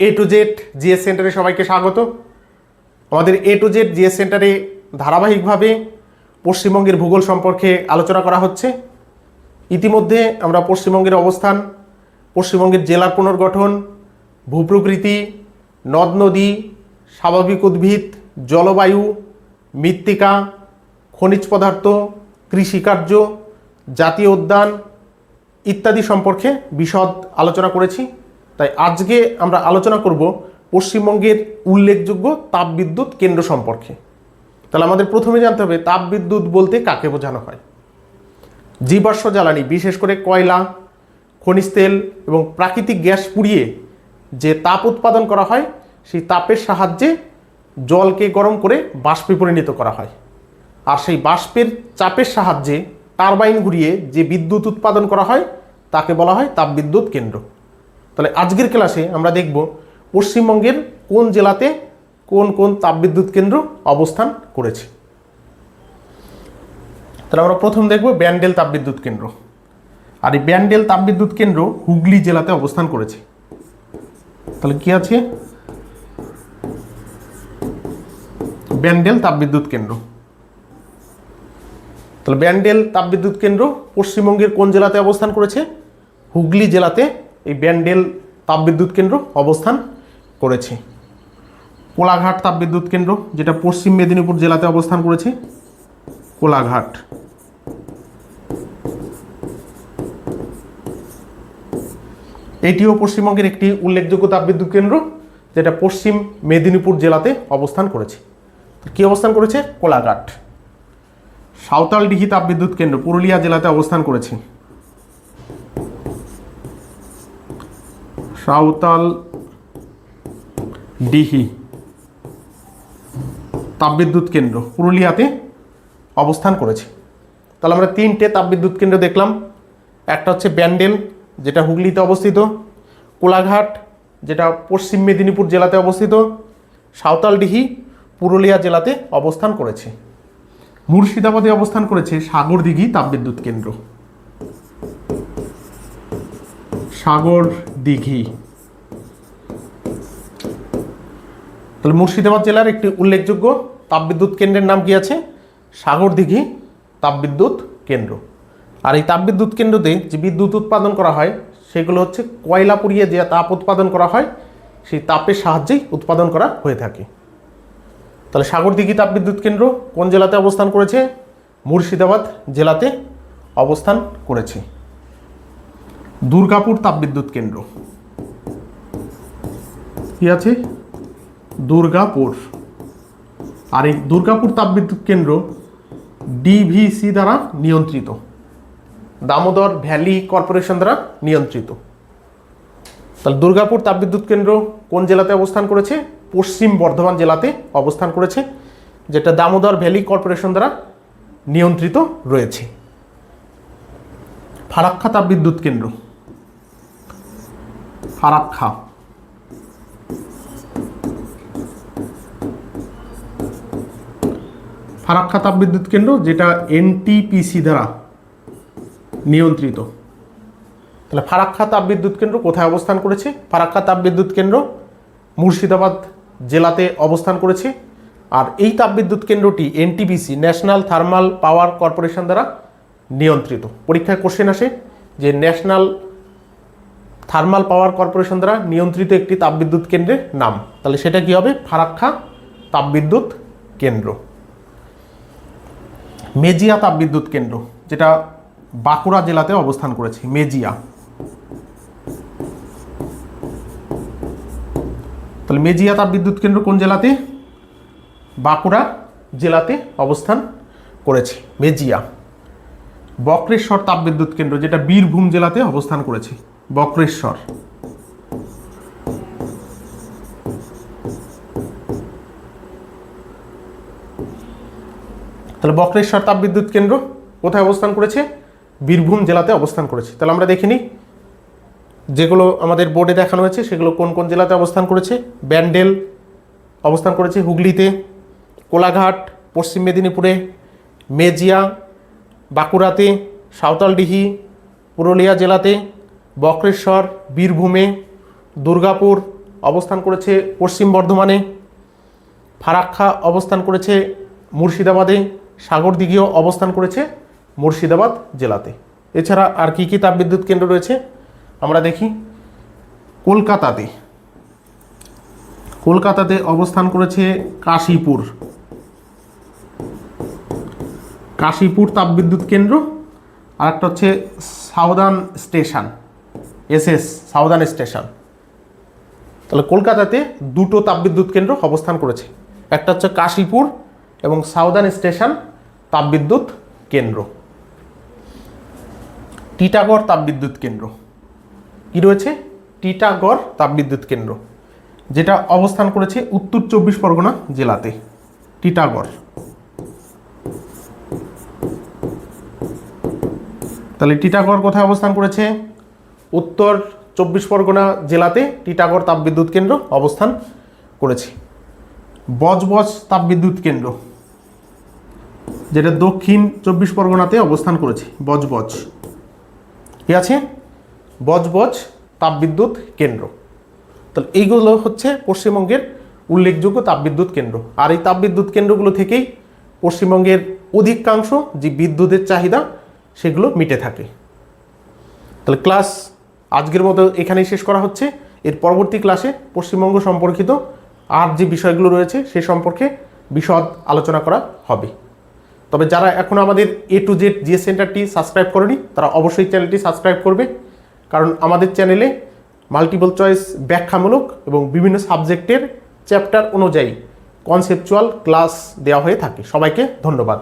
A to Z GS সেন্টারে সবাইকে স্বাগত। আমাদের এ টু জেড জিএস সেন্টারে ধারাবাহিকভাবে পশ্চিমবঙ্গের ভূগোল সম্পর্কে আলোচনা করা হচ্ছে। ইতিমধ্যে আমরা পশ্চিমবঙ্গের অবস্থান, পশ্চিমবঙ্গের জেলার পুনর্গঠন, ভূপ্রকৃতি, নদ নদী, স্বাভাবিক উদ্ভিদ, জলবায়ু, মৃত্তিকা, খনিজ পদার্থ কৃষিকার্য জাতীয় উদ্যান ইত্যাদি সম্পর্কে বিশদ আলোচনা করেছি। তাই আজকে আমরা আলোচনা করব পশ্চিমবঙ্গের উল্লেখযোগ্য তাপবিদ্যুৎ কেন্দ্র সম্পর্কে। তাহলে আমাদের প্রথমে জানতে হবে তাপবিদ্যুৎ বলতে কাকে বোঝানো হয়? জীবাশ্ম জ্বালানি, বিশেষ করে কয়লা, খনিজ তেল এবং প্রাকৃতিক গ্যাস পুড়িয়ে যে তাপ উৎপাদন করা হয়, সেই তাপের সাহায্যে জলকে গরম করে বাষ্পে পরিণত করা হয়। আর সেই বাষ্পের চাপের সাহায্যে টারবাইন ঘুরিয়ে যে বিদ্যুৎ উৎপাদন করা হয়, তাকে বলা হয় তাপবিদ্যুৎ কেন্দ্র। তাহলে আজকের ক্লাসে আমরা দেখব পশ্চিমবঙ্গের কোন জেলাতে কোন কোন তাপবিদ্যুৎ কেন্দ্র অবস্থান করেছে। তাহলে আমরা প্রথম দেখব ব্যান্ডেল তাপবিদ্যুৎ কেন্দ্র। আর এই ব্যান্ডেল তাপবিদ্যুৎ কেন্দ্র হুগলি জেলাতে অবস্থান করেছে। তাহলে কি আছে? ব্যান্ডেল তাপবিদ্যুৎ কেন্দ্র। তাহলে ব্যান্ডেল তাপবিদ্যুৎ কেন্দ্র পশ্চিমবঙ্গের কোন জেলাতে অবস্থান করেছে? হুগলি জেলাতে এই ব্যান্ডেল তাপবিদ্যুৎ কেন্দ্র অবস্থান করেছে। কোলাঘাট তাপবিদ্যুৎ কেন্দ্র, যেটা পশ্চিম মেদিনীপুর জেলাতে অবস্থান করেছে, কোলাঘাট। এটিও পশ্চিমবঙ্গের একটি উল্লেখযোগ্য তাপবিদ্যুৎ কেন্দ্র, যেটা পশ্চিম মেদিনীপুর জেলাতে অবস্থান করেছে। কি অবস্থান করেছে? কোলাঘাট। সাঁওতালডিহি তাপবিদ্যুৎ কেন্দ্র পুরুলিয়া জেলাতে অবস্থান করেছে। সাঁওতাল ডিহি, তাপবিদ্যুৎ কেন্দ্র, পুরুলিয়াতে অবস্থান করেছে। তাহলে আমরা তিনটে তাপবিদ্যুৎ কেন্দ্র দেখলাম। একটা হচ্ছে ব্যান্ডেল, যেটা হুগলিতে অবস্থিত। কোলাঘাট, যেটা পশ্চিম মেদিনীপুর জেলাতে অবস্থিত। সাঁওতালডিহি পুরুলিয়া জেলাতে অবস্থান করেছে। মুর্শিদাবাদে অবস্থান করেছে সাগরদিঘি তাপবিদ্যুৎ কেন্দ্র। সাগর দিঘি। তাহলে মুর্শিদাবাদ জেলার একটি উল্লেখযোগ্য তাপবিদ্যুৎ কেন্দ্রের নাম কি আছে? সাগরদিঘি তাপবিদ্যুৎ কেন্দ্র। আর এই তাপবিদ্যুৎ কেন্দ্রতে যে বিদ্যুৎ উৎপাদন করা হয়, সেগুলো হচ্ছে কয়লা পুড়িয়ে যে তাপ উৎপাদন করা হয়, সেই তাপের সাহায্যেই উৎপাদন করা হয়ে থাকে। তাহলে সাগরদিঘি তাপবিদ্যুৎ কেন্দ্র কোন জেলাতে অবস্থান করেছে? মুর্শিদাবাদ জেলাতে অবস্থান করেছে। দুর্গাপুর তাপবিদ্যুৎ কেন্দ্র। কি আছে? দুর্গাপুর। আর এই দুর্গাপুর তাপবিদ্যুৎ কেন্দ্র ডিভিসি দ্বারা নিয়ন্ত্রিত। দামোদর ভ্যালি কর্পোরেশন দ্বারা নিয়ন্ত্রিত। তাহলে দুর্গাপুর তাপবিদ্যুৎ কেন্দ্র কোন জেলাতে অবস্থান করেছে? পশ্চিম বর্ধমান জেলাতে অবস্থান করেছে, যেটা দামোদর ভ্যালি কর্পোরেশন দ্বারা নিয়ন্ত্রিত রয়েছে। ফারাক্কা তাপবিদ্যুৎ কেন্দ্র। ফারাক্কা ফারাক্কা তাপবিদ্যুৎ কেন্দ্র, যেটা এনটিপিসি দ্বারা নিয়ন্ত্রিত। তাহলে ফারাক্কা তাপবিদ্যুৎ কেন্দ্র কোথায় অবস্থান করেছে? ফারাক্কা তাপবিদ্যুৎ কেন্দ্র মুর্শিদাবাদ জেলাতে অবস্থান করেছে। আর এই তাপবিদ্যুৎ কেন্দ্রটি NTPC national thermal power corporation দ্বারা নিয়ন্ত্রিত। পরীক্ষায় কোশ্চেন আসে যে ন্যাশনাল থার্মাল পাওয়ার কর্পোরেশন দ্বারা নিয়ন্ত্রিত একটি তাপবিদ্যুৎ কেন্দ্রের নাম। তাহলে সেটা কি হবে? ফারাক্কা তাপবিদ্যুৎ কেন্দ্র। মেজিয়া তাপবিদ্যুৎ কেন্দ্র, যেটা বাঁকুড়া জেলাতে অবস্থান করেছে, মেজিয়া। তাহলে মেজিয়া তাপবিদ্যুৎ কেন্দ্র কোন জেলাতে? বাঁকুড়া জেলাতে অবস্থান করেছে, মেজিয়া। বক্রেশ্বর তাপবিদ্যুৎ কেন্দ্র, যেটা বীরভূম জেলাতে অবস্থান করেছে। বক্রেশ্বর। তাহলে বক্রেশ্বর তাপবিদ্যুৎ কেন্দ্র কোথায় অবস্থান করেছে? বীরভূম জেলাতে অবস্থান করেছে। তাহলে আমরা দেখিনি যেগুলো আমাদের বোর্ডে দেখানো হয়েছে, সেগুলো কোন কোন জেলাতে অবস্থান করেছে? ব্যান্ডেল অবস্থান করেছে হুগলিতে, কোলাঘাট, পশ্চিম মেদিনীপুরে, মেজিয়া, বাঁকুড়াতে সাঁওতালডিহি পুরুলিয়া জেলাতে বক্রেশ্বর, বীরভূমে, দুর্গাপুর অবস্থান করেছে পশ্চিম বর্ধমানে, ফারাক্কা অবস্থান করেছে মুর্শিদাবাদে, সাগরদিঘিও অবস্থান করেছে মুর্শিদাবাদ জেলাতে। এছাড়া আর কী কী তাপবিদ্যুৎ কেন্দ্র রয়েছে? আমরা দেখি। কলকাতাতে কলকাতাতে অবস্থান করেছে কাশীপুর। কাশীপুর তাপবিদ্যুৎ কেন্দ্র আর একটা হচ্ছে southern station. SS, southern station. তাহলে কলকাতাতে দুটো তাপবিদ্যুৎ কেন্দ্র অবস্থান করেছে। একটা হচ্ছে কাশীপুর এবং সাউদার্ন স্টেশন তাপবিদ্যুৎ কেন্দ্র। টিটাগড় তাপবিদ্যুৎ কেন্দ্র। কি রয়েছে? টিটাগড় তাপবিদ্যুৎ কেন্দ্র, যেটা অবস্থান করেছে উত্তর চব্বিশ পরগনা জেলাতে। টিটাগড়। তাহলে টিটাগড় কোথায় অবস্থান করেছে? উত্তর চব্বিশ পরগনা জেলাতে টিটাগড় তাপবিদ্যুৎ কেন্দ্র অবস্থান করেছে। বজবজ তাপবিদ্যুৎ কেন্দ্র, যেটা দক্ষিণ চব্বিশ পরগনাতে অবস্থান করেছে, বজবজ। কি আছে? বজবজ তাপবিদ্যুৎ কেন্দ্র। তাহলে এইগুলো হচ্ছে পশ্চিমবঙ্গের উল্লেখযোগ্য তাপবিদ্যুৎ কেন্দ্র। আর এই তাপবিদ্যুৎ কেন্দ্রগুলো থেকেই পশ্চিমবঙ্গের অধিকাংশ যে বিদ্যুতের চাহিদা, সেগুলো মিটে থাকে। তাহলে ক্লাস আজকের মতো এখানেই শেষ করা হচ্ছে। এর পরবর্তী ক্লাসে পশ্চিমবঙ্গ সম্পর্কিত আর যে বিষয়গুলো রয়েছে সে সম্পর্কে বিশদ আলোচনা করা হবে। তবে যারা এখনও আমাদের এ টু জেড জিএস সেন্টারটি সাবস্ক্রাইব করেনি, তারা অবশ্যই চ্যানেলটি সাবস্ক্রাইব করবে। কারণ আমাদের চ্যানেলে মাল্টিপল চয়েস ব্যাখ্যামূলক এবং বিভিন্ন সাবজেক্টের চ্যাপ্টার অনুযায়ী কনসেপচুয়াল ক্লাস দেওয়া হয়ে থাকে। সবাইকে ধন্যবাদ।